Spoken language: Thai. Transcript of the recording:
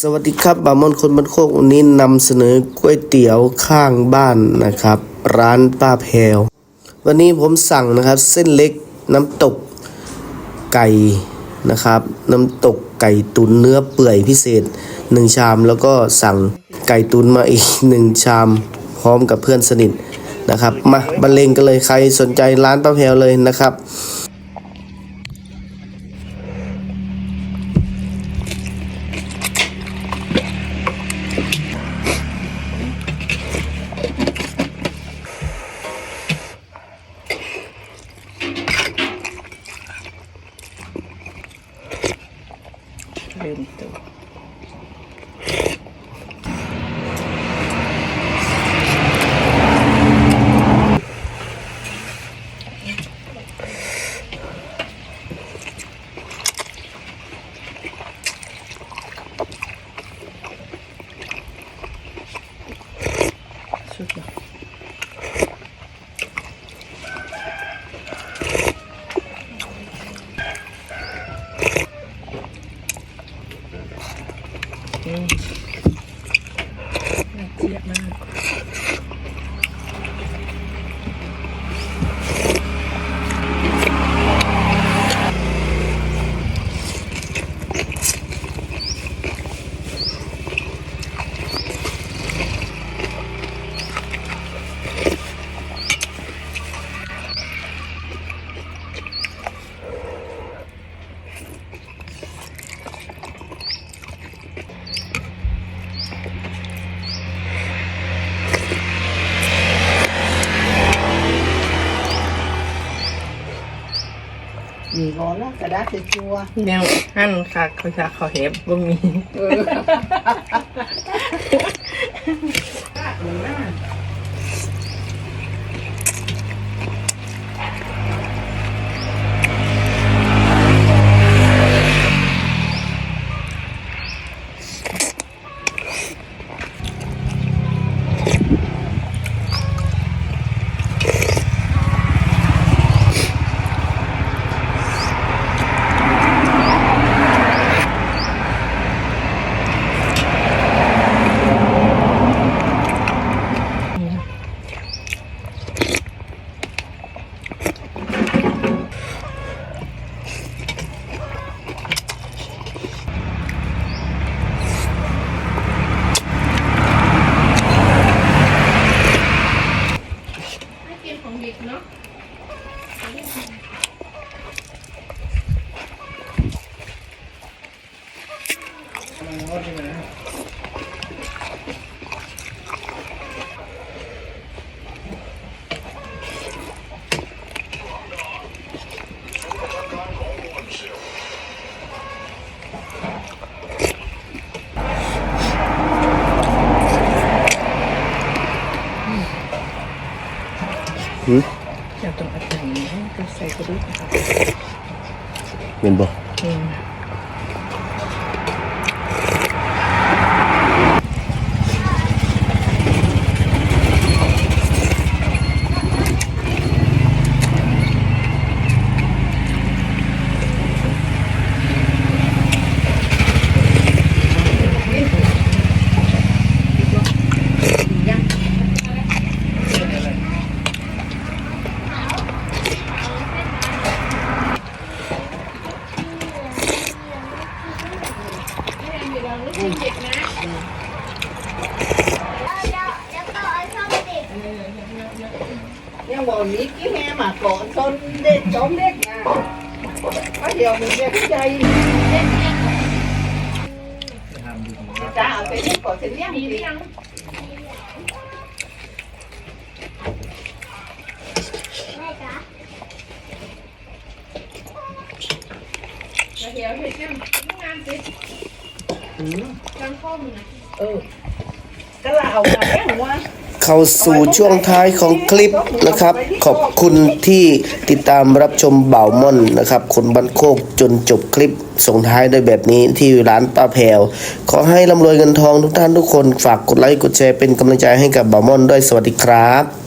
สวัสดีครับบามอนคนบันโคกวันนี้นำเสนอก๋วยเตี๋ยวข้างบ้านนะครับ ร้านป้าแพรววันนี้ผมสั่งนะครับ เส้นเล็กน้ำตกไก่นะครับ น้ำตกไก่ตุนเนื้อเปื่อยพิเศษหนึ่งชาม แล้วก็สั่งไก่ตุนมาอีกหนึ่งชาม พร้อมกับเพื่อนสนิทนะครับ มาบรรเลงกันเลยใครสนใจร้านป้าแพรวเลยนะครับ 试试。 มีร้อนแล้วกระดาษจะชัวแนวหั่นค่ะเขาจะเขาเห็บบ่มี เออ 응? เดี๋ยวต้องเอาใส่นะก็ใส่กระดูกนะคะเป็นบ่อืม luôn nhưng mà nghĩ cái nghe mà cổ son để trốn đấy à. Có điều mình cái dây. Ta ở cái nước cổ thì liếc gì Hãy subscribe cho kênh Ghiền Mì Gõ Để าไปเลี้ยงก่อนะเออก็เราเอามาแล้ว่าเข้าสู่ช่วงท้ายของคลิปนะครับ ขอบคุณที่ติดตามรับชมเบ่าวม่อนนะครับคนบันโคกจนจบคลิปส่งท้ายด้วยแบบนี้ที่ร้านป้าแพรวขอให้ร่ำรวยเงินทองทุกท่านทุกคนฝากกดไลค์กดแชร์เป็นกำลังใจให้กับเบ่าวม่อนด้วยสวัสดีครับ